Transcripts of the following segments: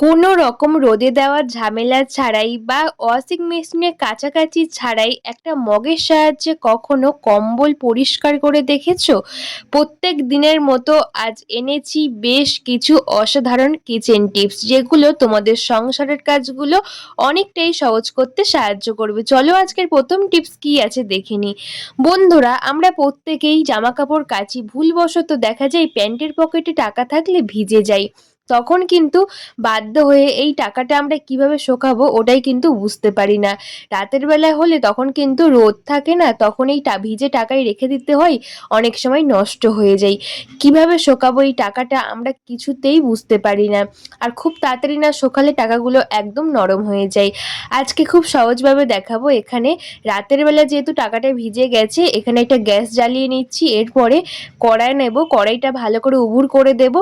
কোনো রকম রোদে দেওয়ার ঝামেলা ছাড়াই বা ওয়াশিং মেশিনের কাছাকাছি ছাড়াই একটা মগের সাহায্যে কখনো কম্বল পরিষ্কার করে দেখেছ? প্রত্যেক দিনের মতো আজ এনেছি বেশ কিছু অসাধারণ কিচেন টিপস, যেগুলো তোমাদের সংসারের কাজগুলো অনেকটাই সহজ করতে সাহায্য করবে। চলো আজকের প্রথম টিপস কি আছে দেখে বন্ধুরা, আমরা প্রত্যেকেই জামা কাপড় কাচি, ভুলবশত দেখা যায় প্যান্টের পকেটে টাকা থাকলে ভিজে যায় তখন কিন্তু বাধ্য হয়ে এই টাকাটা আমরা কীভাবে শোকাবো ওটাই কিন্তু বুঝতে পারি না। রাতের বেলা হলে তখন কিন্তু রোদ থাকে না, তখন এই টা ভিজে টাকায় রেখে দিতে হয়, অনেক সময় নষ্ট হয়ে যায়। কীভাবে শোকাবো এই টাকাটা আমরা কিছুতেই বুঝতে পারি না। আর খুব তাড়াতাড়ি না শোকালে টাকাগুলো একদম নরম হয়ে যায়। আজকে খুব সহজভাবে দেখাবো এখানে। রাতের বেলা যেহেতু টাকাটা ভিজে গেছে, এখানে একটা গ্যাস জ্বালিয়ে নিচ্ছি, এরপরে কড়াই নেব, কড়াইটা ভালো করে উবুর করে দেবো।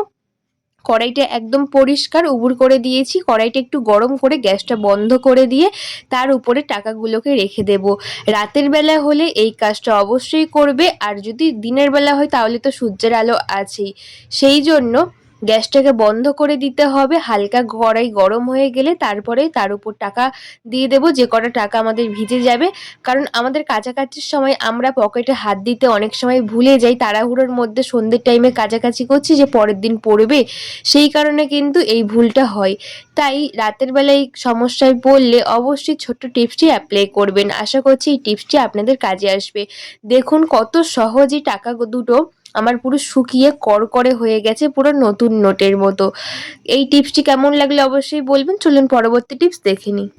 কড়াইটা একদম পরিষ্কার উবুর করে দিয়েছি। কড়াইটা একটু গরম করে গ্যাসটা বন্ধ করে দিয়ে তার উপরে টাকাগুলোকে রেখে দেব। রাতের বেলা হলে এই কাজটা অবশ্যই করবে। আর যদি দিনের বেলা হয় তাহলে তো সূর্যের আলো আছেই। সেই জন্য গ্যাসটাকে বন্ধ করে দিতে হবে। হালকা কড়াই গরম হয়ে গেলে তারপরে তার উপর টাকা দিয়ে দেব। যে কটা টাকা আমাদের ভিজে যাবে। কারণ আমাদের কাছাকাছির সময় আমরা পকেটে হাত দিতে অনেক সময় ভুলে যাই। তাড়াহুড়োর মধ্যে সন্ধ্যের টাইমে কাছাকাছি করছি যে পরের দিন পড়বে। সেই কারণে কিন্তু এই ভুলটা হয়। তাই রাতের বেলায় সমস্যায় পড়লে অবশ্যই ছোট্ট টিপসটি অ্যাপ্লাই করবেন। আশা করছি এই টিপসটি আপনাদের কাজে আসবে। দেখুন কত সহজেই টাকা দুটো আমার পুরো শুকিয়ে করকরে হয়ে গেছে পুরো নতুন নোটের মতো। এই টিপসটি কেমন লাগলে অবশ্যই বলবেন। চলুন পরবর্তী টিপস দেখে নিই।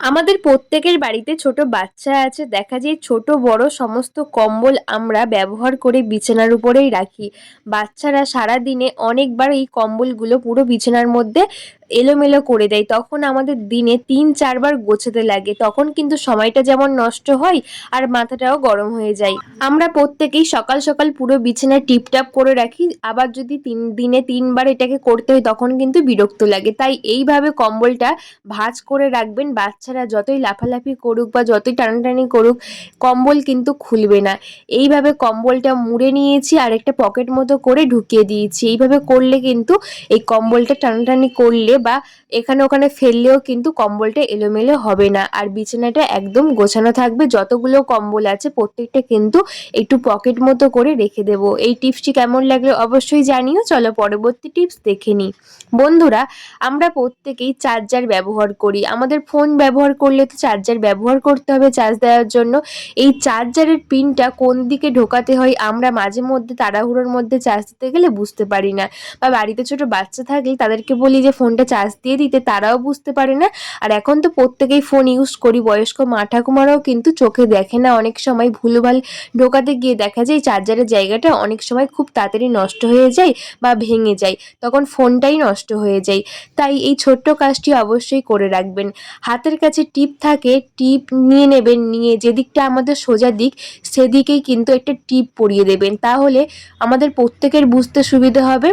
আমাদের প্রত্যেকের বাড়িতে ছোট বাচ্চা আছে। দেখা যায় ছোট, বড় সমস্ত কম্বল আমরা ব্যবহার করে বিছানার উপরেই রাখি। বাচ্চারা সারা দিনে অনেকবার এই কম্বলগুলো পুরো বিছানার মধ্যে এলোমেলো করে দেয়, তখন আমাদের দিনে তিন, চারবার গোছাতে লাগে, তখন কিন্তু সময়টা যেমন নষ্ট হয় আর মাথাটাও গরম হয়ে যায়। আমরা প্রত্যেকেই সকাল সকাল পুরো বিছানা টিপটাপ করে রাখি, আবার যদি তিন, দিনে তিনবার এটাকে করতে হয়, তখন কিন্তু বিরক্ত লাগে। তাই এইভাবে কম্বলটা ভাঁজ করে রাখবেন, বাচ্চারা যতই লাফালাফি করুক বা যতই টানাটানি করুক, কম্বল কিন্তু খুলবে না। এইভাবে কম্বলটা মুড়ে নিয়েছি আর একটা পকেট মতো করে ঢুকিয়ে দিয়েছি। এইভাবে করলে কিন্তু এই কম্বলটা টানাটানি করলে বা এখানে ওখানে ফেললেও কিন্তু কম্বলটা এলোমেলো হবে না। আর বিছানাটা একদম গোছানো থাকবে। যতগুলো কম্বল আছে প্রত্যেকটা কিন্তু একটু পকেট মতো করে রেখে দেব। এই টিপসটি কেমন লাগলে অবশ্যই জানিও। চলো পরবর্তী টিপস দেখে নিই। বন্ধুরা, আমরা প্রত্যেকেই চার্জার ব্যবহার করি। আমাদের ফোন ব্যবহার করলে তো চার্জার ব্যবহার করতে হবে চার্জ দেওয়ার জন্য। এই চার্জারের পিনটা কোন দিকে ঢোকাতে হয়, আমরা মাঝে মধ্যে তাড়াহুড়োর মধ্যে চার্জ দিতে গেলে বুঝতে পারি না। বা বাড়িতে ছোট বাচ্চা থাকলে তাদেরকে বলি যে, ফোনটা চার্জ দিয়ে দিতে তারাও বুঝতে পারে না। আর এখন তো প্রত্যেকেই ফোন ইউজ করি, বয়স্ক মা ঠাকুমারাও কিন্তু চোখে দেখে না। অনেক সময় ভুলভাল ঢোকাতে গিয়ে দেখা যায় চার্জারের জায়গাটা অনেক সময় খুব তাড়াতাড়ি নষ্ট হয়ে যায় বা ভেঙে যায়। তখন ফোনটাই নষ্ট হয়ে যায়। তাই এই ছোট্ট কাজটি অবশ্যই করে রাখবেন। হাতের কাছে টিপ থাকে টিপ নিয়ে নেবেন, নিয়ে যেদিকটা আমাদের সোজা দিক, সেদিকেই কিন্তু একটা টিপ পরিয়ে দেবেন। তাহলে আমাদের প্রত্যেকের বুঝতে সুবিধা হবে।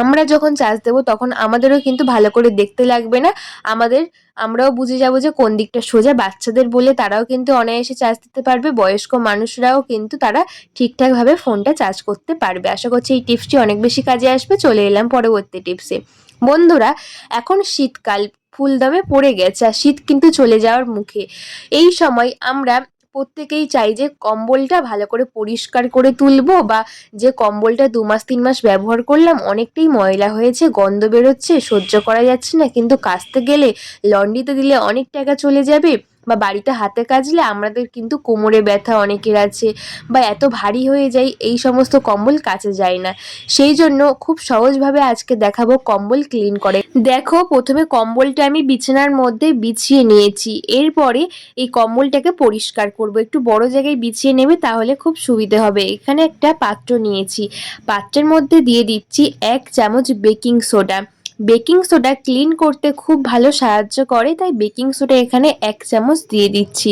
আমরা যখন চার্জ দেবো, তখন আমাদেরও কিন্তু ভালো করে দেখতে লাগবে না। আমাদের, আমরাও বুঝে যাব যে কোন দিকটা সোজা। বাচ্চাদের বলে তারাও কিন্তু অনায়াসে চার্জ দিতে পারবে, বয়স্ক মানুষরাও কিন্তু তারা ঠিকঠাকভাবে ফোনটা চার্জ করতে পারবে। আশা করছি এই টিপসটি অনেক বেশি কাজে আসবে। চলে এলাম পরবর্তী টিপসে। বন্ধুরা, এখন শীতকাল, ফুলদমে পড়ে গেছে, আর শীত কিন্তু চলে যাওয়ার মুখে। এই সময় আমরা প্রত্যেকেই চাই যে কম্বলটা ভালো করে পরিষ্কার করে তুলবো বা যে কম্বলটা দু মাস, তিন মাস ব্যবহার করলাম, অনেকটাই ময়লা হয়েছে, গন্ধ বেরোচ্ছে, সহ্য করা যাচ্ছে না। কিন্তু কাচতে গেলে লন্ড্রিতে দিলে অনেক টাকা চলে যাবে। বা বাড়িতে হাতে কাজলে আমাদের কিন্তু কোমরে ব্যথা অনেকের আছে বা এত ভারী হয়ে যায়, এই সমস্ত কম্বল কাচে যায় না। সেই জন্য খুব সহজভাবে আজকে দেখাবো কম্বল ক্লিন করে। দেখো, প্রথমে কম্বলটা আমি বিছানার মধ্যে বিছিয়ে নিয়েছি। এরপরে এই কম্বলটাকে পরিষ্কার করব। একটু বড় জায়গায় বিছিয়ে নেবে তাহলে খুব সুবিধে হবে। এখানে একটা পাত্র নিয়েছি। পাত্রের মধ্যে দিয়ে দিচ্ছি এক চামচ baking soda. Baking soda clean করতে খুব ভালো সাহায্য করে, তাই বেকিং সোডা এখানে এক চামচ দিয়ে দিচ্ছি।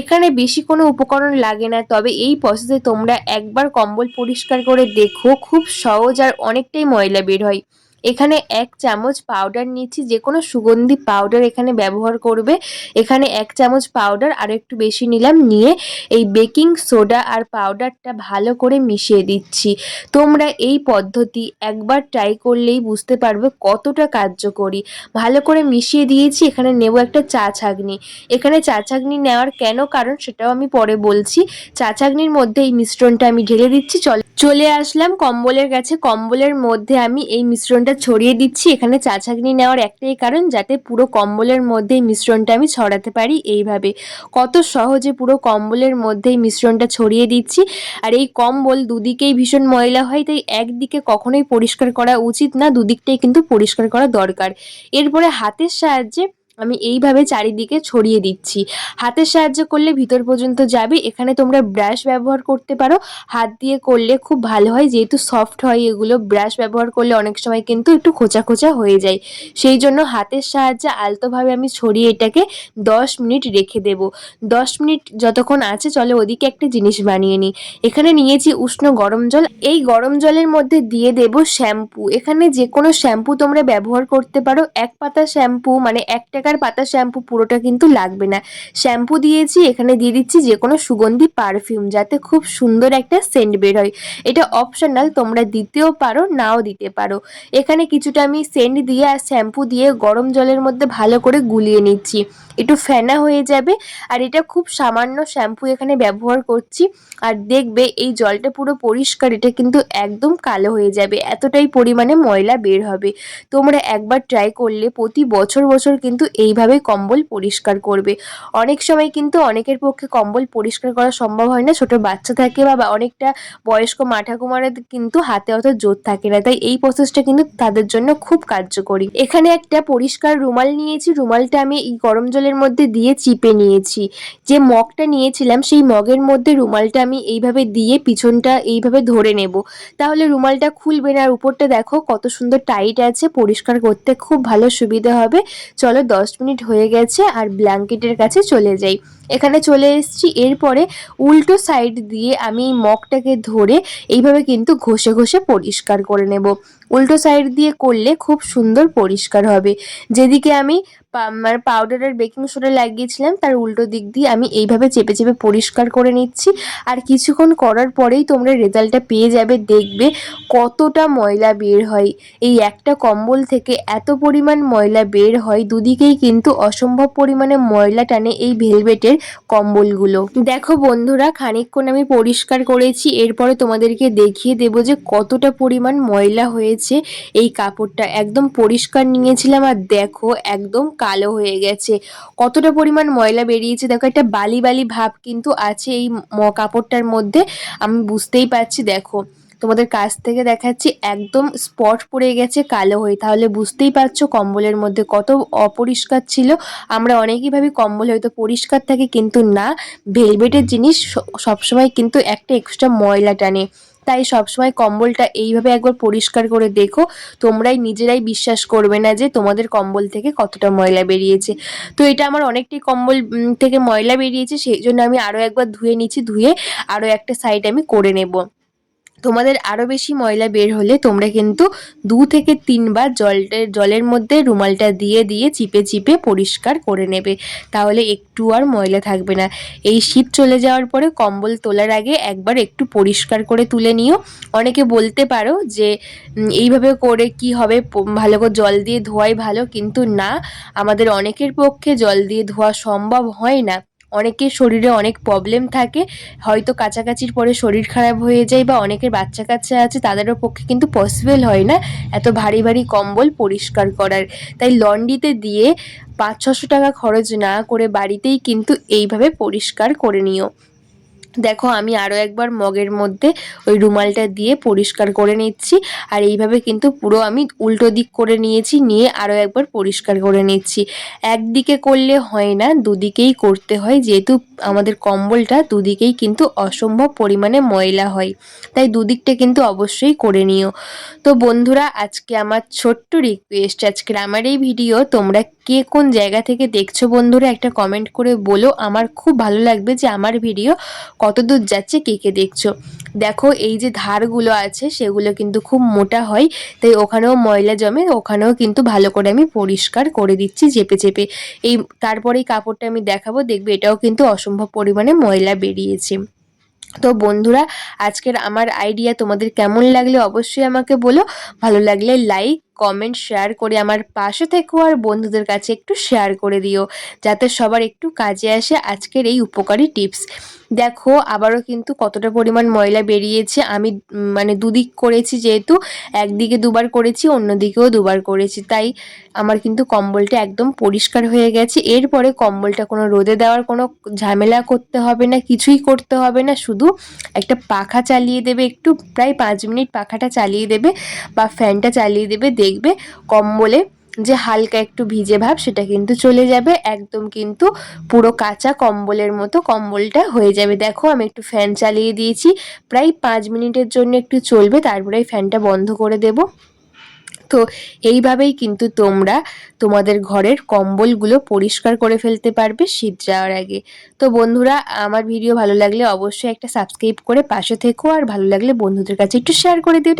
এখানে বেশি কোনো উপকরণ লাগে না, তবে এই প্রসেসে তোমরা একবার কম্বল পরিষ্কার করে দেখো, খুব সহজ আর অনেকটাই ময়লা বের হয়। এখানে এক চামচ পাউডার নিচ্ছি যে কোনো সুগন্ধি পাউডার এখানে ব্যবহার করবে। এখানে এক চামচ পাউডার আর একটু বেশি নিলাম, নিয়ে এই বেকিং সোডা আর পাউডারটা ভালো করে মিশিয়ে দিচ্ছি। তোমরা এই পদ্ধতি একবার ট্রাই করলেই বুঝতে পারবে কতটা কার্যকরী। ভালো করে মিশিয়ে দিয়েছি, এখানে নেব একটা চা ছাগনি এখানে চা ছাগনি নেওয়ার কেন কারণ সেটাও আমি পরে বলছি। চা ছাগনির মধ্যে এই মিশ্রণটা আমি ঢেলে দিচ্ছি, চল চলে আসলাম কম্বলের কাছে। কম্বলের মধ্যে আমি এই মিশ্রণটা ছড়িয়ে দিচ্ছি। এখানে চা ছাঁকনি নেওয়ার একটাই কারণ যাতে পুরো কম্বলের মধ্যে এই মিশ্রণটা আমি ছড়াতে পারি এইভাবে। কত সহজে পুরো কম্বলের মধ্যেই মিশ্রণটা ছড়িয়ে দিচ্ছি। আর এই কম্বল দুদিকেই ভীষণ ময়লা হয়, তাই একদিকে কখনোই পরিষ্কার করা উচিত না, দুদিকটাই কিন্তু পরিষ্কার করা দরকার। এরপরে হাতের সাহায্যে আমি এইভাবে চারিদিকে ছড়িয়ে দিচ্ছি। হাতের সাহায্য করলে ভিতর পর্যন্ত যাবে। এখানে তোমরা ব্রাশ ব্যবহার করতে পারো। হাত দিয়ে করলে খুব ভালো হয়। যেহেতু সফট হয় এগুলো ব্রাশ ব্যবহার করলে অনেক সময় কিন্তু একটু খোঁচা খোঁচা হয়ে যায়। সেই জন্য হাতের সাহায্যে আলতোভাবে আমি ছড়িয়ে এটাকে দশ মিনিট রেখে দেব। দশ মিনিট যতক্ষণ আছে, চলে ওদিকে একটা জিনিস বানিয়ে নিই। এখানে নিয়েছি উষ্ণ গরম জল। এই গরম জলের মধ্যে দিয়ে দেব শ্যাম্পু। এখানে যে কোনো শ্যাম্পু তোমরা ব্যবহার করতে পারো। এক পাতা শ্যাম্পু মানে এক টাকার পাতা শ্যাম্পু পুরোটা কিন্তু লাগবে না। শ্যাম্পু দিয়েছি, এখানে দিয়ে দিচ্ছি যে কোনো সুগন্ধি পারফিউম যাতে খুব সুন্দর একটা সেন্ট বের হয়। এটা অপশনাল তোমরা দিতেও পারো, নাও দিতে পারো। এখানে কিছুটা আমি সেন্ট দিয়ে আর শ্যাম্পু দিয়ে গরম জলের মধ্যে ভালো করে গুলিয়ে নিচ্ছি। একটু ফেনা হয়ে যাবে, আর এটা খুব সামান্য শ্যাম্পু এখানে ব্যবহার করছি। আর দেখবে এই জলটা পুরো পরিষ্কার, এটা কিন্তু একদম কালো হয়ে যাবে। এতটাই পরিমাণে ময়লা বের হবে। তোমরা একবার ট্রাই করলে প্রতি বছর বছর কিন্তু এইভাবে কম্বল পরিষ্কার করবে। অনেক সময় কিন্তু অনেকের পক্ষে কম্বল পরিষ্কার করা সম্ভব হয় না। ছোট বাচ্চা থাকে বা অনেকটা বয়স্ক মা ঠাকুমারা কিন্তু হাতে অত জোর থাকে না। তাই এই প্রসেসটা কিন্তু তাদের জন্য খুব কার্যকরী। এখানে একটা পরিষ্কার রুমাল নিয়েছি। রুমালটা আমি এই গরম জলের মধ্যে দিয়ে চিপে নিয়েছি। যে মগটা নিয়েছিলাম, সেই মগের মধ্যে রুমালটা আমি এইভাবে দিয়ে পিছনটা এইভাবে ধরে নেব। তাহলে রুমালটা খুলবে না। আর উপরটা দেখো কত সুন্দর টাইট আছে। পরিষ্কার করতে খুব ভালো সুবিধা হবে। চলো দশ মিনিট হয়ে গেছে আর ব্ল্যাঙ্কেটের কাছে চলে যাই। এখানে চলে এসেছি। এরপরে উল্টো সাইড দিয়ে আমি এই মগটাকে ধরে এইভাবে কিন্তু ঘষে ঘষে পরিষ্কার করে নেব। উল্টো সাইড দিয়ে করলে খুব সুন্দর পরিষ্কার হবে। যেদিকে আমি মানে পাউডার আর বেকিং সোডা লাগিয়েছিলাম, তার উল্টো দিক দিয়ে আমি এইভাবে চেপে চেপে পরিষ্কার করে নিচ্ছি। আর কিছুক্ষণ করার পরেই তোমরা রেজাল্টটা পেয়ে যাবে, দেখবে কতটা ময়লা বের হয়। এই একটা কম্বল থেকে এত পরিমাণ ময়লা বের হয়, দুদিকেই কিন্তু অসম্ভব পরিমাণে ময়লা টানে এই ভেলভেটের কম্বলগুলো। দেখো বন্ধুরা, খানিকক্ষণ আমি পরিষ্কার করেছি, এরপরে তোমাদেরকে দেখিয়ে দেবো যে কতটা পরিমাণ ময়লা হয়েছে এই কাপড়টা। একদম পরিষ্কার নিয়েছিলাম, আর দেখো, একদম কালো হয়ে গেছে। কতটা পরিমাণ ময়লা বেরিয়েছে? দেখো, একটা বালি বালি ভাব কিন্তু আছে এই কাপড়টার মধ্যে। আমি বুঝতেই পারছি, দেখো। তোমাদের কাছ থেকে দেখাচ্ছি, একদম স্পট পড়ে গেছে কালো হয়ে। তাহলে বুঝতেই পারছ কম্বলের মধ্যে কত অপরিষ্কার ছিল। আমরা অনেকেই ভাবি কম্বল হয়তো পরিষ্কার থাকে, কিন্তু না। ভেলভেটের জিনিস সবসময় কিন্তু একটা এক্সট্রা ময়লা টানে। তাই সবসময় কম্বলটা এইভাবে একবার পরিষ্কার করে দেখো। তোমরাই নিজেরাই বিশ্বাস করবে না যে তোমাদের কম্বল থেকে কতটা ময়লা বেরিয়েছে। তো এটা আমার অনেকটাই কম্বল থেকে ময়লা বেরিয়েছে, সেই জন্য আমি আরও একবার ধুয়ে নিচ্ছি, ধুয়ে আরও একটা সাইড আমি করে নেব। তোমাদের আরও বেশি ময়লা বের হলে তোমরা কিন্তু দু থেকে তিনবার জলটা, জলের মধ্যে রুমালটা দিয়ে দিয়ে চিপে চিপে পরিষ্কার করে নেবে। তাহলে একটু আর ময়লা থাকবে না। এই শীত চলে যাওয়ার পরে কম্বল তোলার আগে একবার একটু পরিষ্কার করে তুলে নিও। অনেকে বলতে পারো যে এইভাবে করে কি হবে? ভালো করে জল দিয়ে ধোয়াই ভালো, কিন্তু না। আমাদের অনেকের পক্ষে জল দিয়ে ধোয়া সম্ভব হয় না। অনেকের শরীরে অনেক প্রবলেম থাকে, হয়তো কাছাকাছির পরে শরীর খারাপ হয়ে যায় বা অনেকের বাচ্চা কাচ্চা আছে, তাদেরও পক্ষে কিন্তু পসিবল হয় না এত ভারী ভারী কম্বল পরিষ্কার করার। তাই লন্ডিতে দিয়ে পাঁচ ছশো টাকা খরচ না করে বাড়িতেই কিন্তু এইভাবে পরিষ্কার করে নিও। দেখো, আমি আরও একবার মগের মধ্যে ওই রুমালটা দিয়ে পরিষ্কার করে নিচ্ছি। আর এইভাবে কিন্তু পুরো আমি উল্টো দিক করে নিয়েছি, নিয়ে আরও একবার পরিষ্কার করে নিচ্ছি। একদিকে করলে হয় না, দুদিকেই করতে হয়। যেহেতু আমাদের কম্বলটা দুদিকেই কিন্তু অসম্ভব পরিমাণে ময়লা হয়, তাই দুদিকটা কিন্তু অবশ্যই করে নিও। তো বন্ধুরা, আজকে আমার ছোট্ট রিকোয়েস্ট আজকের আমার এই ভিডিও তোমরা কে কোন জায়গা থেকে দেখছ বন্ধুরা একটা কমেন্ট করে বলো। আমার খুব ভালো লাগবে যে আমার ভিডিও কত দূর যাচ্ছে, কে কে দেখছ। দেখো, এই যে ধারগুলো আছে, সেগুলো কিন্তু খুব মোটা হয়, তাই ওখানেও ময়লা জমে, ওখানেও কিন্তু ভালো করে আমি পরিষ্কার করে দিচ্ছি চেপে চেপে। এই, তারপরে এই কাপড়টা আমি দেখাবো, দেখবে এটাও কিন্তু অসম্ভব পরিমাণে ময়লা বেরিয়েছে। তো বন্ধুরা, আজকের আমার আইডিয়া তোমাদের কেমন লাগলে অবশ্যই আমাকে বলো। ভালো লাগলে লাইক কমেন্ট শেয়ার করে আমার পাশে থেকো আর বন্ধুদের কাছে একটু শেয়ার করে দিও। যাতে সবার একটু কাজে আসে আজকের এই উপকারী টিপস দেখো, আবারও কিন্তু কতটা পরিমাণ ময়লা বেরিয়েছে। আমি মানে দুদিক করেছি যেহেতু, একদিকে দুবার করেছি, অন্যদিকেও দুবার করেছি। তাই আমার কিন্তু কম্বলটা একদম পরিষ্কার হয়ে গেছে। এরপরে কম্বলটা কোনো রোদে দেওয়ার কোনো ঝামেলা করতে হবে না, কিছুই করতে হবে না। শুধু একটা পাখা চালিয়ে দেবে, একটু প্রায় পাঁচ মিনিট পাখাটা চালিয়ে দেবে বা ফ্যানটা চালিয়ে দেবে, দেখবে কম্বলে যে হালকা একটু ভিজে ভাব, সেটা কিন্তু চলে যাবে। একদম কিন্তু পুরো কাঁচা কম্বলের মতো কম্বলটা হয়ে যাবে। দেখো, আমি একটু ফ্যান চালিয়ে দিয়েছি। প্রায় পাঁচ মিনিটের জন্য একটু চলবে, তারপরে ফ্যানটা বন্ধ করে দেব। তো এইভাবেই কিন্তু তোমরা তোমাদের ঘরের কম্বলগুলো পরিষ্কার করে ফেলতে পারবে শীত যাওয়ার আগে। তো বন্ধুরা, আমার ভিডিও ভালো লাগলে অবশ্যই একটা সাবস্ক্রাইব করে পাশে থেকো, আর ভালো লাগলে বন্ধুদের কাছে একটু শেয়ার করে দিও।